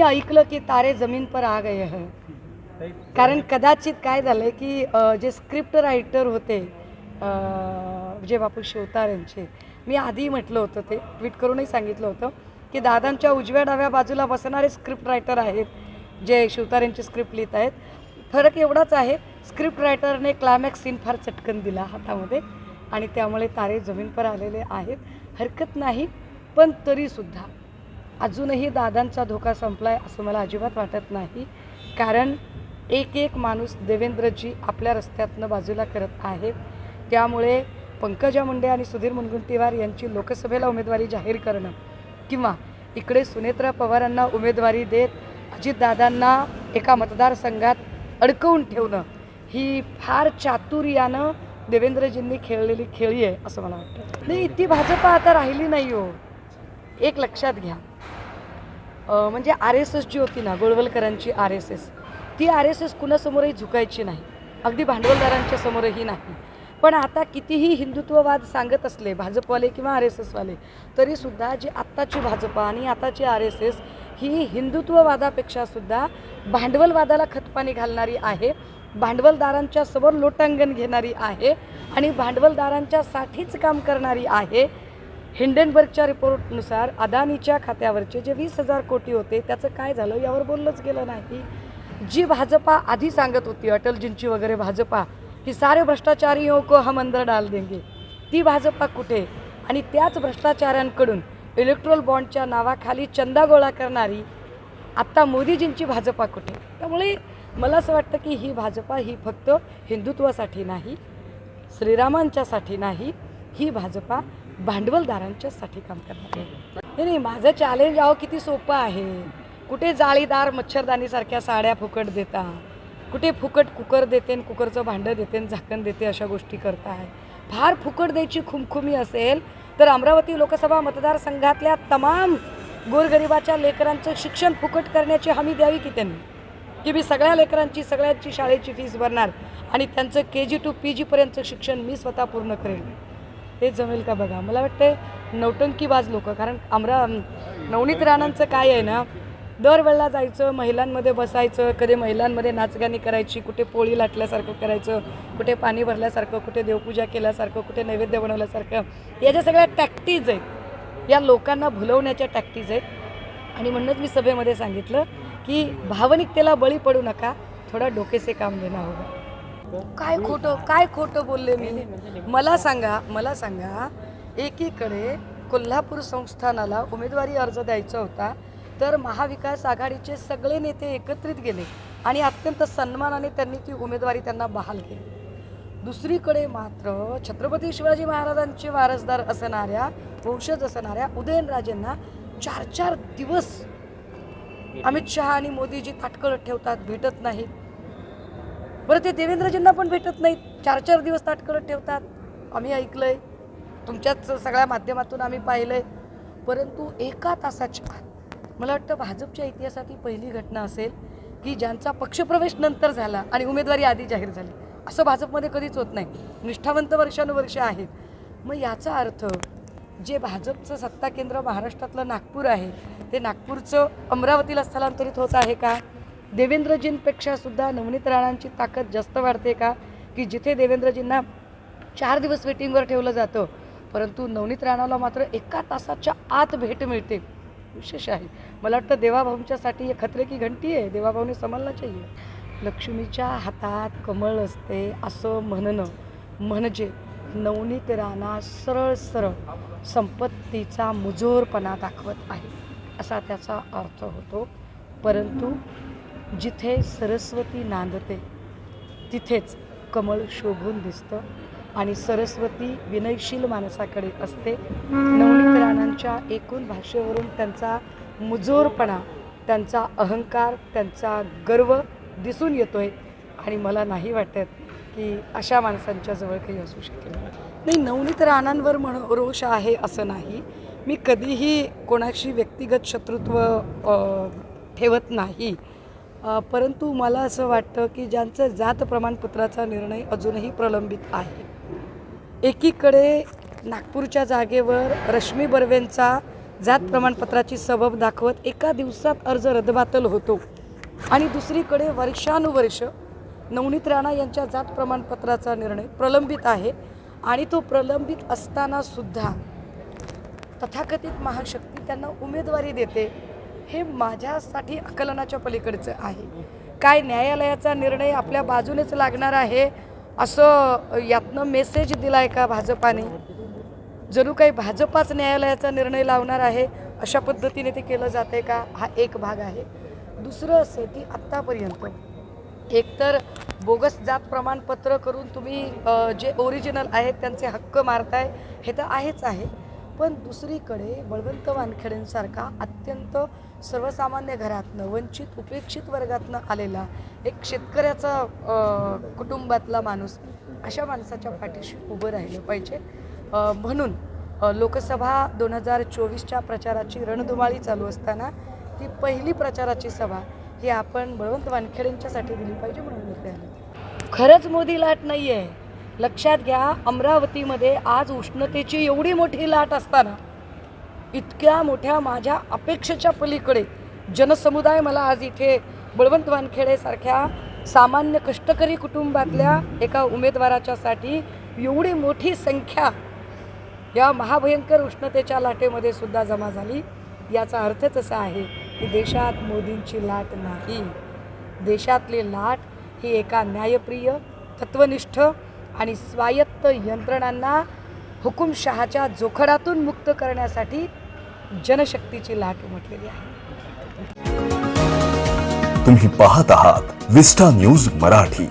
मी ऐकलं की तारे जमीन पर आ गए हैं. कारण कदाचित काय झालं आहे की अ, जे स्क्रिप्ट रायटर होते अ, विजय बापू शिवतार यांचे मी आधी म्हटलं होतं ते ट्विट करूनही सांगितलं होतं की दादांच्या उजव्या डाव्या बाजूला बसणारे स्क्रिप्ट रायटर आहेत जे शिवतार यांची स्क्रिप्ट लिहित आहेत. फरक एवढाच आहे स्क्रिप्ट रायटरने क्लायमॅक्स सीन फार चटकन दिला हातामध्ये आणि त्यामुळे तारे जमीन पर आलेले आहेत. हरकत नाही पण तरीसुद्धा. अजूनही दादांचा धोका संपलाय असं मला अजिबात वाटत नाही. कारण एक एक माणूस देवेंद्रजी आपल्या रस्त्यातनं बाजूला करत आहेत. त्यामुळे पंकजा मुंडे आणि सुधीर मुनगुंटीवार यांची लोकसभेला उमेदवारी जाहीर करणं किंवा इकडे सुनेत्रा पवारांना उमेदवारी देत अजितदादांना एका मतदारसंघात अडकवून ठेवणं ही फार चातुर्यानं देवेंद्रजींनी खेळलेली खेळी आहे असं मला वाटतं. नाही ती भाजपा आता राहिली नाही हो. एक लक्षात घ्या. म्हणजे आर एस एस जी होती ना गोळवलकरांची आर एस एस ती आर एस एस कुणासमोरही झुकायची नाही. अगदी भांडवलदारांच्या समोरही नाही. पण आता कितीही हिंदुत्ववाद सांगत असले भाजपवाले किंवा आर एस एसवाले तरीसुद्धा जी आत्ताची भाजपा आणि आताची आर एस एस ही हिंदुत्ववादापेक्षा सुद्धा भांडवलवादाला खतपाणी घालणारी आहे भांडवलदारांच्या समोर लोटांगण घेणारी आहे आणि भांडवलदारांच्यासाठीच काम करणारी आहे हिंडनबर्गच्या रिपोर्टनुसार अदानीच्या खात्यावरचे जे वीस हजार कोटी होते त्याचं काय झालं यावर बोललंच गेलं नाही. जी भाजपा आधी सांगत होती अटलजींची वगैरे भाजपा की सारे भ्रष्टाचारियों को हम अंदर डाल देंगे. ती भाजपा कुठे? आणि त्याच भ्रष्टाचाऱ्यांकडून इलेक्ट्रोल बॉन्डच्या नावाखाली चंदा गोळा करणारी आत्ता मोदीजींची भाजपा कुठे? त्यामुळे मला असं वाटतं की ही भाजपा ही फक्त हिंदुत्वासाठी नाही श्रीरामांच्यासाठी नाही ही भाजपा भांडवलदारांच्यासाठी काम करणार आहे. नाही नाही माझं चॅलेंज अहो किती सोपं आहे. कुठे जाळीदार मच्छरदाणीसारख्या साड्या फुकट देता कुठे फुकट कुकर देते कुकरचं भांडं देते झाकण देते अशा गोष्टी करताय. फार फुकट द्यायची खुमखुमी असेल तर अमरावती लोकसभा मतदारसंघातल्या तमाम गोरगरिबाच्या लेकरांचं शिक्षण फुकट करण्याची हमी द्यावी की त्यांनी? की मी सगळ्या लेकरांची सगळ्यांची शाळेची फीस भरणार आणि त्यांचं के जी टू पी जीपर्यंतचं शिक्षण मी स्वतः पूर्ण करेन ते जमेल का बघा? मला वाटतं नौटंकीबाज लोक कारण आमरा नवनीत राणांचं काय आहे ना दरवेळेला जायचं महिलांमध्ये बसायचं कधी महिलांमध्ये नाचगाणी करायची कुठे पोळी लाटल्यासारखं करायचं कुठे पाणी भरल्यासारखं कुठे देवपूजा केल्यासारखं कुठे नैवेद्य बनवल्यासारखं या ज्या सगळ्या टॅक्टीज आहेत. या लोकांना भुलवण्याच्या टॅक्टीज आहेत. आणि म्हणूनच मी सभेमध्ये सांगितलं की भावनिकतेला बळी पडू नका थोडा डोकेसे काम देणं होतं काय खोटं काय खोटं बोलले मी? मला सांगा मला सांगा एकीकडे कोल्हापूर संस्थानाला उमेदवारी अर्ज द्यायचा होता तर महाविकास आघाडीचे सगळे नेते एकत्रित गेले आणि अत्यंत सन्मानाने त्यांनी ती उमेदवारी त्यांना बहाल केली. दुसरीकडे मात्र छत्रपती शिवाजी महाराजांचे वारसदार असणाऱ्या वंशज असणाऱ्या उदयनराजेंना चार चार दिवस अमित शहा आणि मोदीजी ताटकळत ठेवतात भेटत नाहीत. बरं ते देवेंद्रजींना पण भेटत नाहीत. चार चार दिवस ताटकळत ठेवतात. आम्ही ऐकलं आहे तुमच्याच सगळ्या माध्यमातून आम्ही पाहिलं आहे परंतु एका तासाच्या मला वाटतं भाजपच्या इतिहासात ही पहिली घटना असेल की ज्यांचा पक्षप्रवेश नंतर झाला आणि उमेदवारी आधी जाहीर झाली. असं भाजपमध्ये कधीच होत नाही. निष्ठावंत वर्षानुवर्ष आहेत मग याचा अर्थ जे भाजपचं सत्ता केंद्र महाराष्ट्रातलं नागपूर आहे ते नागपूरचं अमरावतीला स्थलांतरित होत आहे का? देवेंद्रजींपेक्षा सुद्धा नवनीत राणांची ताकद जास्त वाढते का? की जिथे देवेंद्रजींना चार दिवस वेटिंगवर ठेवलं जातं परंतु नवनीत राणाला मात्र एका तासाच्या आत भेट मिळते. विशेष आहे. मला वाटतं देवाभाऊंच्यासाठी हे खतरे की घंटी आहे. देवाभाऊने समजला चाहिए लक्ष्मीच्या हातात कमळ असते असं म्हणणं म्हणजे नवनीत राणा सरळ सरळ संपत्तीचा मुजोरपणा दाखवत आहे. असा त्याचा अर्थ होतो. परंतु जिथे सरस्वती नांदते तिथेच कमळ शोभून दिसतं आणि सरस्वती विनयशील माणसाकडे असते. नवनीत राणांच्या एकूण भाषेवरून त्यांचा मुजोरपणा त्यांचा अहंकार त्यांचा गर्व दिसून येतोय. आणि मला नाही वाटत की अशा माणसांच्या जवळ काही असू शकेल. नाही नवनीत राणांवर म्हण रोष आहे असं नाही. मी कधीही कोणाशी व्यक्तिगत शत्रुत्व ठेवत नाही. परंतु मला असं वाटतं की ज्यांचं जात प्रमाणपत्राचा निर्णय अजूनही प्रलंबित आहे. एकीकडे नागपूरच्या जागेवर रश्मी बर्वेंचा जात प्रमाणपत्राची सबब दाखवत एका दिवसात अर्ज रद्दबातल होतो आणि दुसरीकडे वर्षानुवर्ष नवनीत राणा यांच्या जात प्रमाणपत्राचा निर्णय प्रलंबित आहे आणि तो प्रलंबित असतानासुद्धा तथाकथित महाशक्ती त्यांना उमेदवारी देते हे माझ्यासाठी आकलनाच्या पलीकडचं आहे. काय न्यायालयाचा निर्णय आपल्या बाजूनेच लागणार आहे असं यातनं मेसेज दिला आहे का भाजपाने? जणू काही भाजपाच न्यायालयाचा निर्णय लावणार आहे अशा पद्धतीने ते केलं जाते का? हा एक भाग आहे. दुसरं असं की आत्तापर्यंत. एकतर बोगस जात प्रमाणपत्र करून तुम्ही जे ओरिजिनल आहेत त्यांचे हक्क मारताय हे तर आहेच आहे. पण दुसरीकडे बळवंत वानखेडेंसारखा अत्यंत सर्वसामान्य घरातनं वंचित उपेक्षित वर्गातनं आलेला एक शेतकऱ्याचा कुटुंबातला माणूस अशा माणसाच्या पाठीशी उभं राहिलं पाहिजे. म्हणून लोकसभा दोन हजार चोवीसच्या प्रचाराची रणधुमाळी चालू असताना ती पहिली प्रचाराची सभा ही आपण बळवंत वानखेडेंच्यासाठी दिली पाहिजे म्हणून निर्णय खरंच मोदी लाट नाही आहे लक्षात घ्या अमरावतीमध्ये आज उष्णतेची एवढी मोठी लाट असताना इतक्या मोठ्या माझ्या अपेक्षेच्या पलीकडे जनसमुदाय मला आज इथे बळवंत वानखेडेसारख्या सामान्य कष्टकरी कुटुंबातल्या एका उमेदवाराच्यासाठी एवढी मोठी संख्या या महाभयंकर उष्णतेच्या लाटेमध्ये सुद्धा जमा झाली. याचा अर्थच असा आहे की देशात मोदींची लाट नाही. देशातली लाट ही एका न्यायप्रिय तत्वनिष्ठ आणि स्वायत्त यंत्रणांना हुकुमशहाच्या जोखडातून मुक्त करण्यासाठी जनशक्तीची लाट उमटलेली आहे. तुम्ही पाहत आहात विस्टा न्यूज मराठी.